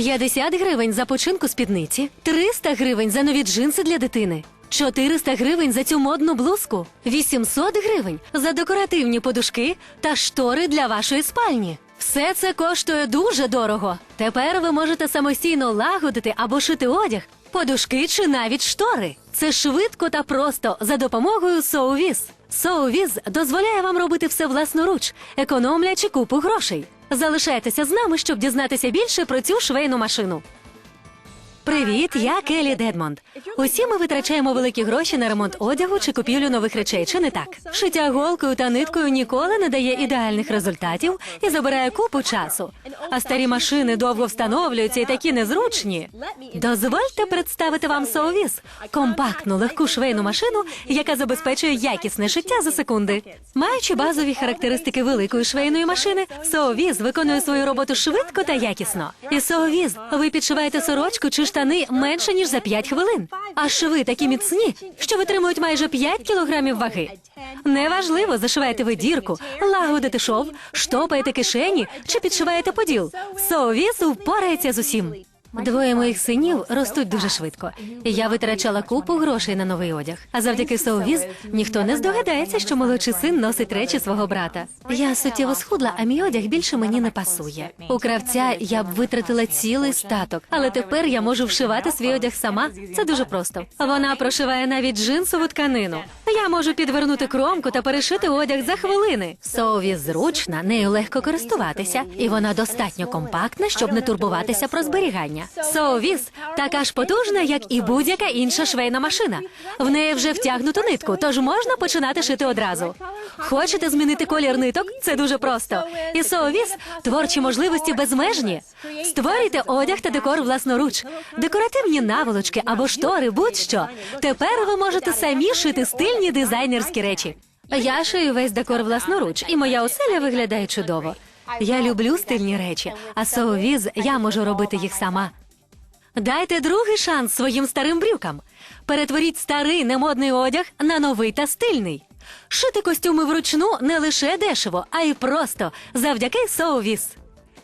50 гривень за починку спідниці, 300 гривень за нові джинси для дитини. 400 гривень за цю модну блузку, 800 гривень за декоративні подушки та штори для вашої спальні. Все це коштує дуже дорого. Тепер ви можете самостійно лагодити або шити одяг, подушки чи навіть штори. Це швидко та просто за допомогою Соувіз. Соувіз дозволяє вам робити все власноруч, економлячи купу грошей. Залишайтеся з нами, щоб дізнатися більше про цю швейну машину. Привіт, я Келі Дедмонд. Усі ми витрачаємо великі гроші на ремонт одягу чи купівлю нових речей, чи не так? Шиття голкою та ниткою ніколи не дає ідеальних результатів і забирає купу часу. А старі машини довго встановлюються і такі незручні. Дозвольте представити вам Соувіз – компактну легку швейну машину, яка забезпечує якісне шиття за секунди. Маючи базові характеристики великої швейної машини, Соувіз виконує свою роботу швидко та якісно. І Соувіз ви підшиваєте сорочку чи штани менше ніж за 5 хвилин. А шви такі міцні, що витримують майже 5 кілограмів ваги. Неважливо, зашиваєте ви дірку, лагодите шов, штопаєте кишені чи підшиваєте поділ. Соувіз впорається з усім. Двоє моїх синів ростуть дуже швидко. Я витрачала купу грошей на новий одяг. А завдяки Соувіз ніхто не здогадається, що молодший син носить речі свого брата. Я суттєво схудла, а мій одяг більше мені не пасує. У кравця я б витратила цілий статок, але тепер я можу вшивати свій одяг сама. Це дуже просто. Вона прошиває навіть джинсову тканину. Я можу підвернути кромку та перешити одяг за хвилини. Соувіз зручна, нею легко користуватися, і вона достатньо компактна, щоб не турбуватися про зберігання. Соувіз така ж потужна, як і будь-яка інша швейна машина. В неї вже втягнуто нитку, тож можна починати шити одразу. Хочете змінити колір ниток? Це дуже просто. І Соувіз творчі можливості безмежні. Створюйте одяг та декор власноруч, декоративні наволочки або штори, будь-що. Тепер ви можете самі шити стильні дизайнерські речі. Я шию весь декор власноруч, і моя оселя виглядає чудово. Я люблю стильні речі, а соувіз я можу робити їх сама. Дайте другий шанс своїм старим брюкам. Перетворіть старий немодний одяг на новий та стильний. Шити костюми вручну не лише дешево, а й просто завдяки соувіз.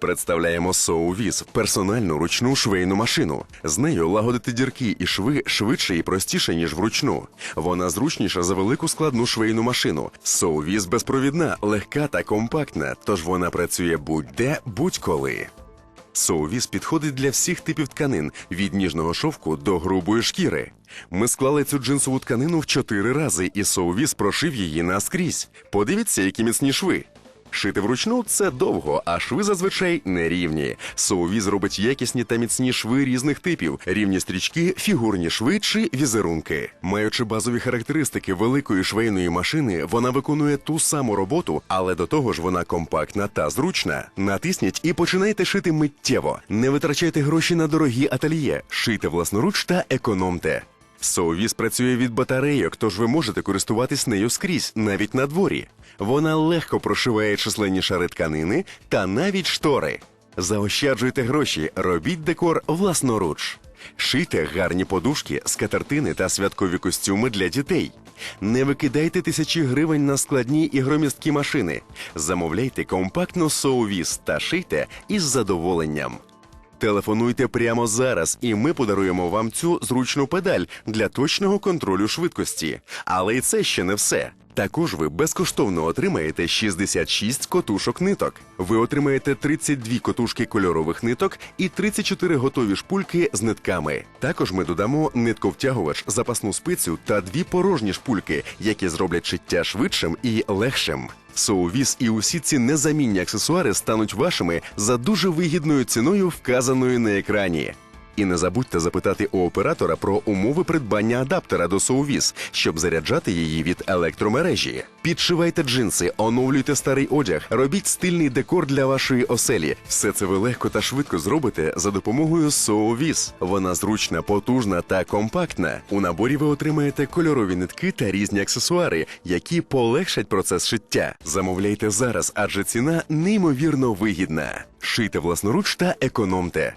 Представляємо Соувіз – персональну ручну швейну машину. З нею лагодити дірки і шви швидше і простіше, ніж вручну. Вона зручніша за велику складну швейну машину. Соувіз безпровідна, легка та компактна, тож вона працює будь-де, будь-коли. Соувіз підходить для всіх типів тканин від ніжного шовку до грубої шкіри. Ми склали цю джинсову тканину в чотири рази, і Соувіз прошив її наскрізь. Подивіться, які міцні шви. Шити вручну це довго, а шви зазвичай нерівні. Соувіз робить якісні та міцні шви різних типів: рівні стрічки, фігурні шви чи візерунки. Маючи базові характеристики великої швейної машини, вона виконує ту саму роботу, але до того ж вона компактна та зручна. Натисніть і починайте шити миттєво. Не витрачайте гроші на дорогі ательє, шийте власноруч та економте. Соувіз працює від батарейок, тож ви можете користуватись нею скрізь, навіть на дворі. Вона легко прошиває численні шари тканини та навіть штори. Заощаджуйте гроші, робіть декор власноруч. Шийте гарні подушки, скатертини та святкові костюми для дітей. Не викидайте тисячі гривень на складні і громісткі машини. Замовляйте компактно соувіз та шийте із задоволенням. Телефонуйте прямо зараз, і ми подаруємо вам цю зручну педаль для точного контролю швидкості. Але і це ще не все. Також ви безкоштовно отримаєте 66 котушок ниток. Ви отримаєте 32 котушки кольорових ниток і 34 готові шпульки з нитками. Також ми додамо нитковтягувач, запасну спицю та дві порожні шпульки, які зроблять шиття швидшим і легшим. Соувіз і усі ці незамінні аксесуари стануть вашими за дуже вигідною ціною, вказаною на екрані. І не забудьте запитати у оператора про умови придбання адаптера до Соувіз, щоб заряджати її від електромережі. Підшивайте джинси, оновлюйте старий одяг, робіть стильний декор для вашої оселі. Все це ви легко та швидко зробите за допомогою Соувіз. Вона зручна, потужна та компактна. У наборі ви отримаєте кольорові нитки та різні аксесуари, які полегшать процес шиття. Замовляйте зараз, адже ціна неймовірно вигідна. Шийте власноруч та економте.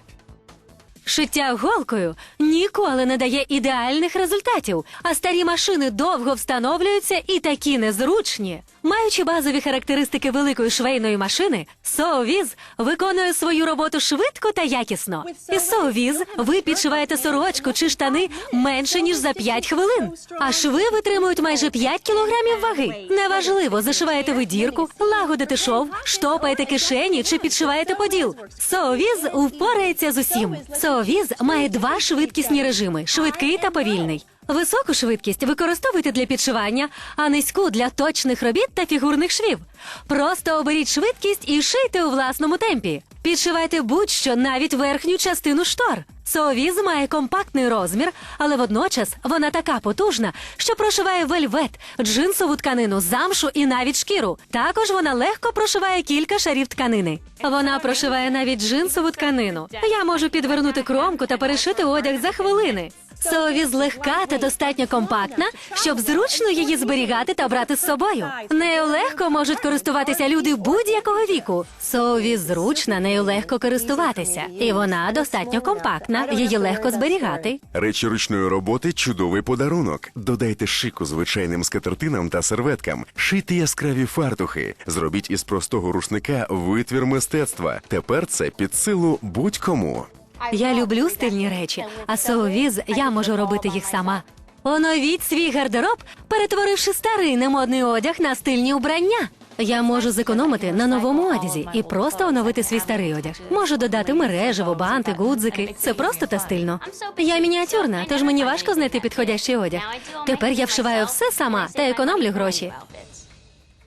Шиття голкою ніколи не дає ідеальних результатів, а старі машини довго встановлюються і такі незручні. Маючи базові характеристики великої швейної машини, Соовіз виконує свою роботу швидко та якісно. Із Соовіз ви підшиваєте сорочку чи штани менше ніж за 5 хвилин. А шви витримують майже 5 кілограмів ваги. Неважливо, зашиваєте ви дірку, лагодите шов, штопаєте кишені чи підшиваєте поділ. Соовіз впорається з усім. Соовіз має два швидкісні режими: швидкий та повільний. Високу швидкість використовуйте для підшивання, а низьку для точних робіт та фігурних швів. Просто оберіть швидкість і шийте у власному темпі. Підшивайте будь-що, навіть верхню частину штор. Соовіз має компактний розмір, але водночас вона така потужна, що прошиває вельвет, джинсову тканину, замшу і навіть шкіру. Також вона легко прошиває кілька шарів тканини. Вона прошиває навіть джинсову тканину. Я можу підвернути кромку та перешити одяг за хвилини. Соовіз легка та достатньо компактна, щоб зручно її зберігати та брати з собою. Нею легко можуть користуватися люди будь-якого віку. Соовіз зручна, нею легко користуватися, і вона достатньо компактна, її легко зберігати. Речі ручної роботи чудовий подарунок. Додайте шику звичайним скатертинам та серветкам, шийте яскраві фартухи, зробіть із простого рушника витвір мистецтва. Тепер це під силу будь-кому. Я люблю стильні речі, а соовіз я можу робити їх сама. Оновіть свій гардероб, перетворивши старий немодний одяг на стильні убрання. Я можу зекономити на новому одязі і просто оновити свій старий одяг. Можу додати мережево, банти, гудзики. Це просто та стильно. Я мініатюрна, тож мені важко знайти підходящий одяг. Тепер я вшиваю все сама та економлю гроші.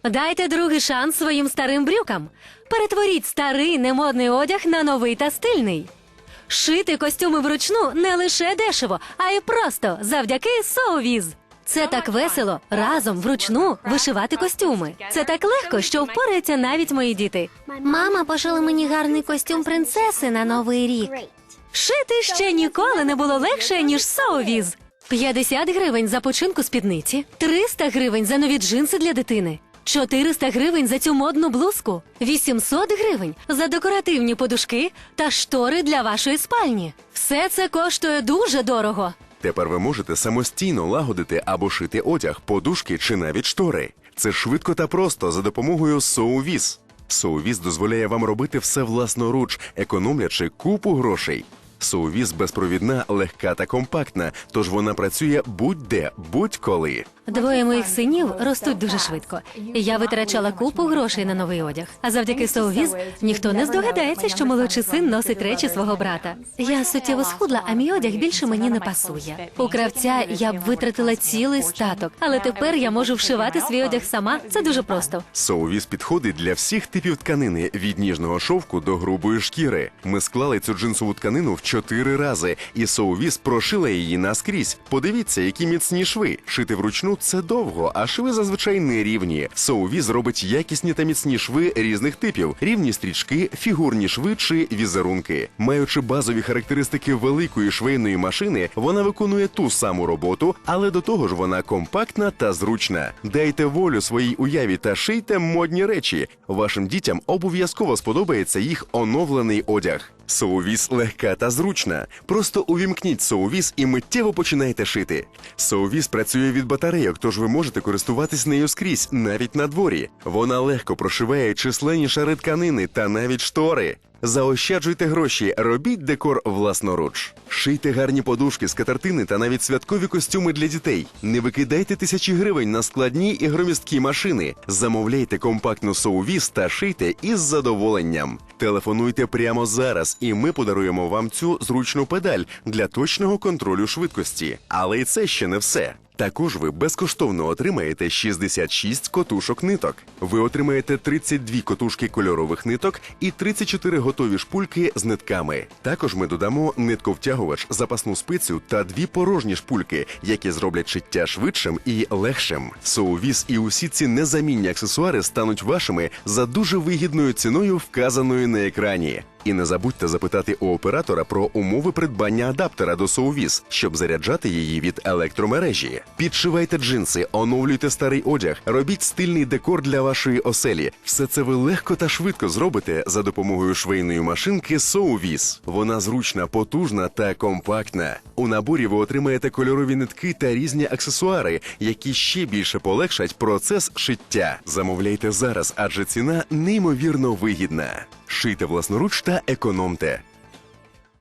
Дайте другий шанс своїм старим брюкам. Перетворіть старий немодний одяг на новий та стильний. Шити костюми вручну не лише дешево, а й просто завдяки Соувіз. Це так весело разом вручну вишивати костюми. Це так легко, що впораються навіть мої діти. Мама пошила мені гарний костюм принцеси на новий рік. Шити ще ніколи не було легше, ніж Соувіз. 50 гривень за починку спідниці, 300 гривень за нові джинси для дитини. 400 гривень за цю модну блузку, 800 гривень за декоративні подушки та штори для вашої спальні. Все це коштує дуже дорого. Тепер ви можете самостійно лагодити або шити одяг, подушки чи навіть штори. Це швидко та просто за допомогою Соувіз. Соувіз дозволяє вам робити все власноруч, економлячи купу грошей. Соувіз безпровідна, легка та компактна, тож вона працює будь-де, будь-коли. Двоє моїх синів ростуть дуже швидко. Я витрачала купу грошей на новий одяг. А завдяки Соувіз ніхто не здогадається, що молодший син носить речі свого брата. Я суттєво схудла, а мій одяг більше мені не пасує. У кравця я б витратила цілий статок, але тепер я можу вшивати свій одяг сама. Це дуже просто. Соувіз підходить для всіх типів тканини від ніжного шовку до грубої шкіри. Ми склали цю джинсову тканину в чотири рази, і Соувіз прошила її наскрізь. Подивіться, які міцні шви. Шити вручну це довго, а шви зазвичай нерівні. Соувіз робить якісні та міцні шви різних типів: рівні стрічки, фігурні шви чи візерунки. Маючи базові характеристики великої швейної машини, вона виконує ту саму роботу, але до того ж вона компактна та зручна. Дайте волю своїй уяві та шийте модні речі. Вашим дітям обов'язково сподобається їх оновлений одяг. Соувіз легка та зручна. Просто увімкніть соувіс і миттєво починайте шити. Соувіс працює від батарейок, тож ви можете користуватись нею скрізь, навіть на дворі. Вона легко прошиває численні шари тканини та навіть штори. Заощаджуйте гроші, робіть декор власноруч. Шийте гарні подушки, скатертини та навіть святкові костюми для дітей. Не викидайте тисячі гривень на складні і громісткі машини. Замовляйте компактну соувіз та шийте із задоволенням. Телефонуйте прямо зараз, і ми подаруємо вам цю зручну педаль для точного контролю швидкості. Але і це ще не все. Також ви безкоштовно отримаєте 66 котушок ниток. Ви отримаєте 32 котушки кольорових ниток і 34 готові шпульки з нитками. Також ми додамо нитковтягувач, запасну спицю та дві порожні шпульки, які зроблять шиття швидшим і легшим. Соувіз і усі ці незамінні аксесуари стануть вашими за дуже вигідною ціною, вказаною на екрані. І не забудьте запитати у оператора про умови придбання адаптера до соувіз, щоб заряджати її від електромережі. Підшивайте джинси, оновлюйте старий одяг, робіть стильний декор для вашої оселі. Все це ви легко та швидко зробите за допомогою швейної машинки Соувіз. Вона зручна, потужна та компактна. У наборі ви отримаєте кольорові нитки та різні аксесуари, які ще більше полегшать процес шиття. Замовляйте зараз, адже ціна неймовірно вигідна. Шийте власноруч та економте.